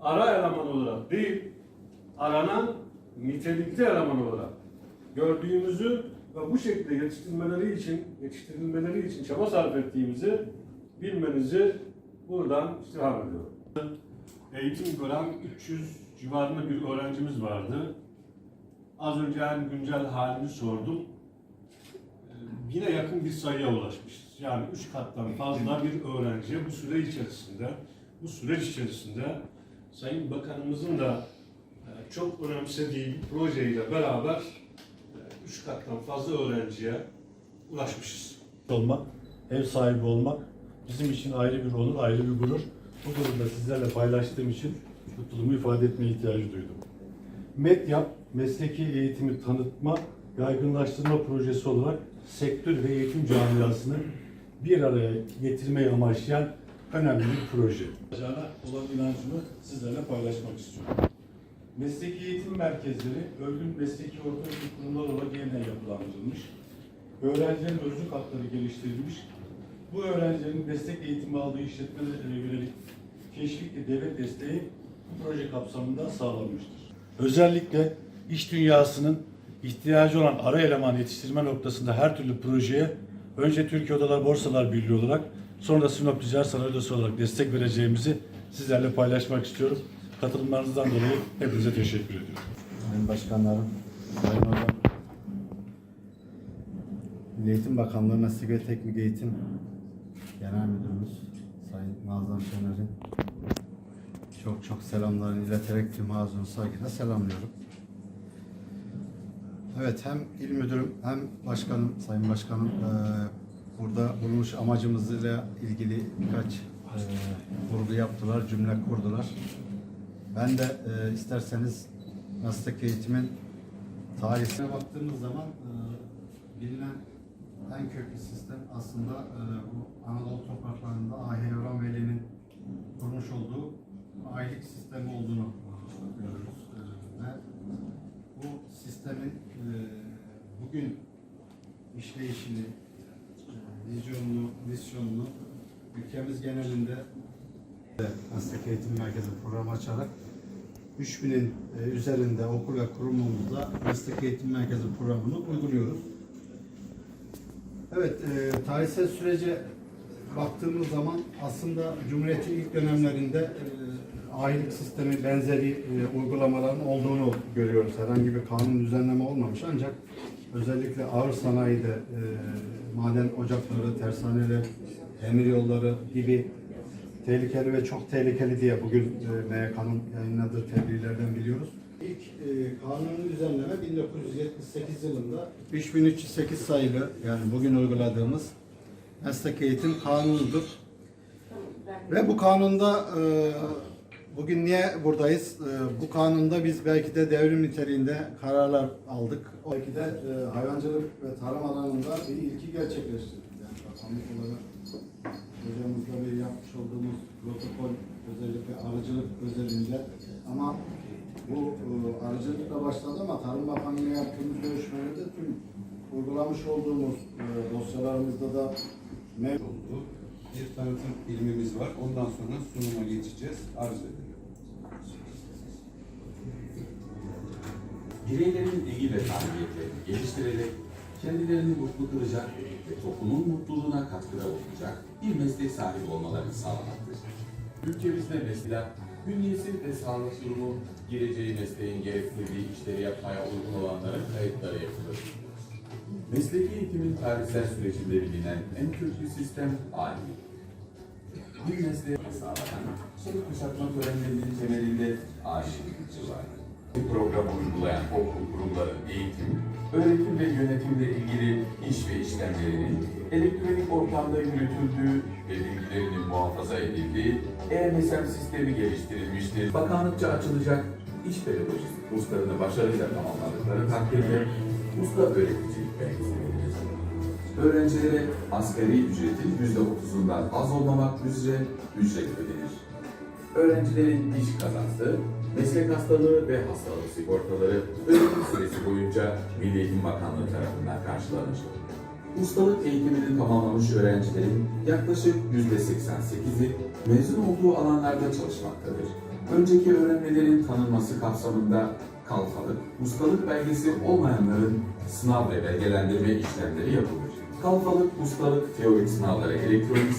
Ara eleman olarak değil, aranan nitelikli eleman olarak gördüğümüzü ve bu şekilde yetiştirilmeleri için, yetiştirilmeleri için çaba sarf ettiğimizi bilmenizi buradan istirham ediyorum. Eğitim gören 300 civarında bir öğrencimiz vardı. Az önce en güncel halini sordum. Ee, Yine yakın bir sayıya ulaşmışız. Yani 3 kattan fazla bir öğrenciye bu süre içerisinde, bu süreç içerisinde Sayın Bakanımızın da e, çok önemsediği bir projeyle beraber 3 kattan fazla öğrenciye ulaşmışız. olmak, ev sahibi olmak bizim için ayrı bir onur, ayrı bir gurur. Bu durumda sizlerle paylaştığım için mutluluğumu ifade etmeye ihtiyacı duydum. MEDYAP, mesleki eğitimi tanıtma, yaygınlaştırma projesi olarak sektör ve eğitim camiasını bir araya getirmeyi amaçlayan önemli bir proje. Olan inancımı sizlerle paylaşmak istiyorum. Mesleki eğitim merkezleri örgün mesleki ortaokul kurumlar olarak yeniden yapılandırılmış. Öğrencilerin özlük hakları geliştirilmiş. Bu öğrencilerin meslek eğitimi aldığı işletmelere yönelik teşvikli devlet desteği bu proje kapsamında sağlanmıştır. Özellikle iş dünyasının ihtiyacı olan ara eleman yetiştirme noktasında her türlü projeye önce Türkiye Odalar Borsalar Birliği olarak sonra da Sinop Ticaret Sanayi Odası olarak destek vereceğimizi sizlerle paylaşmak istiyorum. Katılımlarınızdan dolayı hepinize teşekkür ediyorum. Sayın Başkanlarım, Sayın Hocam, Milli Eğitim Bakanlığı Meslek ve Teknik Eğitim Genel Müdürümüz Sayın Nazan Şener'in çok çok selamlarını ileterek tüm ağzını saygıyla selamlıyorum. Evet hem il müdürüm hem başkanım, sayın başkanım eee, burada bulmuş amacımızla ilgili birkaç vurgu yaptılar, cümle kurdular. Ben de eee, isterseniz meslek eğitimin tarihine baktığımız zaman eee, bilinen en köklü sistem aslında eee, bu Anadolu bugün işleyişini, vizyonunu, misyonunu ülkemiz genelinde meslek eğitim merkezi programı açarak 3000'in e, üzerinde okul ve kurumumuzda meslek eğitim merkezi programını uyguluyoruz. Evet, e, tarihsel sürece baktığımız zaman aslında Cumhuriyet'in ilk dönemlerinde e, ahilik sistemi benzeri e, uygulamaların olduğunu görüyoruz. Herhangi bir kanun düzenleme olmamış ancak özellikle ağır sanayide e, maden ocakları, tersaneler, demir yolları gibi tehlikeli ve çok tehlikeli diye bugün e, MYK'nın yayınladığı tebliğlerden biliyoruz. İlk e, kanuni düzenleme 1978 yılında 3308 sayılı yani bugün uyguladığımız meslek eğitim kanunudur. Ve bu kanunda e, bugün niye buradayız? E, bu kanunda biz belki de devrim niteliğinde kararlar aldık. Belki de e, hayvancılık ve tarım alanında bir ilki gerçekleştirdik. Yani bakanlık olarak hocamızla bir yapmış olduğumuz protokol özellikle arıcılık özelinde ama bu e, arıcılıkla başladı ama Tarım Bakanlığı'na yaptığımız görüşmelerde tüm uygulamış olduğumuz e, dosyalarımızda da mevcut. Tanıtım ilmimiz var. Ondan sonra sunuma geçeceğiz. Arz edelim. bireylerin ilgi ve kabiliyetlerini geliştirerek kendilerini mutlu kılacak ve toplumun mutluluğuna katkıda bulunacak bir meslek sahibi olmalarını sağlamaktır. Ülkemizde mesela bünyesi ve sağlık durumu gireceği mesleğin gerektirdiği işleri yapmaya uygun olanların kayıtları yapılır. Mesleki eğitimin tarihsel sürecinde bilinen en köklü sistem aile. Bir mesleğe sağlanan çelik kuşatma törenlerinin temelinde aile var. Bu programı uygulayan okul kurumların eğitim, öğretim ve yönetimle ilgili iş ve işlemlerinin elektronik ortamda yürütüldüğü ve bilgilerinin muhafaza edildiği e-mesel sistemi geliştirilmiştir. Bakanlıkça açılacak iş pedagojisi kurslarını başarıyla tamamladıkları takdirde usta öğreticilik belgesi verilir. Öğrencilere asgari ücretin %30'undan az olmamak üzere ücret ödenir. Öğrencilerin iş kazansı meslek hastalığı ve hastalık sigortaları öğretim süresi boyunca Milli Eğitim Bakanlığı tarafından karşılanır. Ustalık eğitimini tamamlamış öğrencilerin yaklaşık %88'i mezun olduğu alanlarda çalışmaktadır. Önceki öğrenmelerin tanınması kapsamında kalfalık, ustalık belgesi olmayanların sınav ve belgelendirme işlemleri yapılır. Kalfalık, ustalık, teorik sınavları elektronik